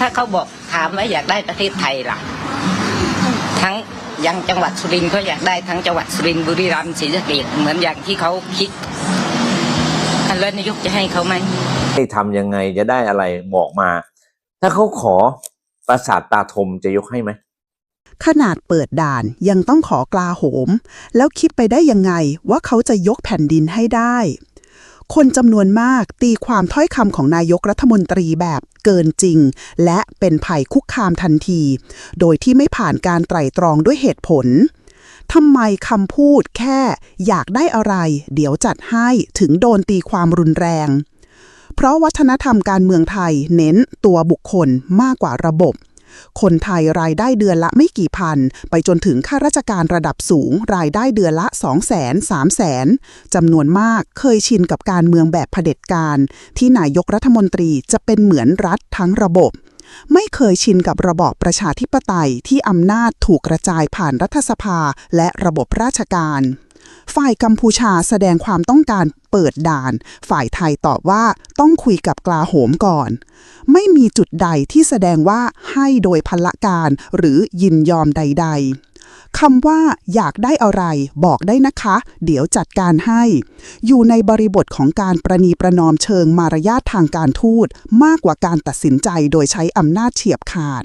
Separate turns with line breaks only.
ถ้าเขาบอกถามว่าอยากได้ประเทศไทยล่ะ ทั้งยังจังหวัดสุรินทร์ก็อยากได้ทั้งจังหวัดสุรินทร์บุรีรัมย์ศรีสะเกษเหมือนอย่างที่เขาคิดอะแล้วนายกจะให้เขาไหม
ให้ทำยังไงจะได้อะไรบอกมา ถ้าเขาขอปราสาทตาทมจะยกให้ไหม
ขนาดเปิดด่านยังต้องขอกลาโหม แล้วคิดไปได้ยังไงว่าเขาจะยกแผ่นดินให้ได้ คนจำนวนมากตีความถ้อยคำของนายกรัฐมนตรีแบบเกินจริง และเป็นภัยคุกคามทันที โดยที่ไม่ผ่านการไตร่ตรองด้วยเหตุผลทำไมคำพูดแค่อยากได้อะไร เดี๋ยวจัดให้ถึงโดนตีความรุนแรง เพราะวัฒนธรรมการเมืองไทยเน้นตัวบุคคลมากกว่าระบบ คนไทยรายได้เดือนละไม่กี่พัน ไปจนถึงข้าราชการระดับสูง รายได้เดือนละ 2 0 0 0 0 0 3 0 0 0 0จำนวนมากเคยชินกับการเมืองแบบเผด็จการ ที่นายกรัฐมนตรีจะเป็นเหมือนรัฐทั้งระบบ ไม่เคยชินกับระบอบประชาธิปไตยที่อำนาจถูกกระจายผ่านรัฐสภาและระบบราชการ ฝ่ายกัมพูชาแสดงความต้องการเปิดด่าน ฝ่ายไทยตอบว่าต้องคุยกับกลาโหมก่อน ไม่มีจุดใดที่แสดงว่าให้โดยพละการหรือยินยอมใด ๆคำว่าอยากได้อะไรบอกได้นะคะ เดี๋ยวจัดการให้ อยู่ในบริบทของการประนีประนอมเชิงมารยาททางการทูต มากกว่าการตัดสินใจโดยใช้อำนาจเฉียบขาด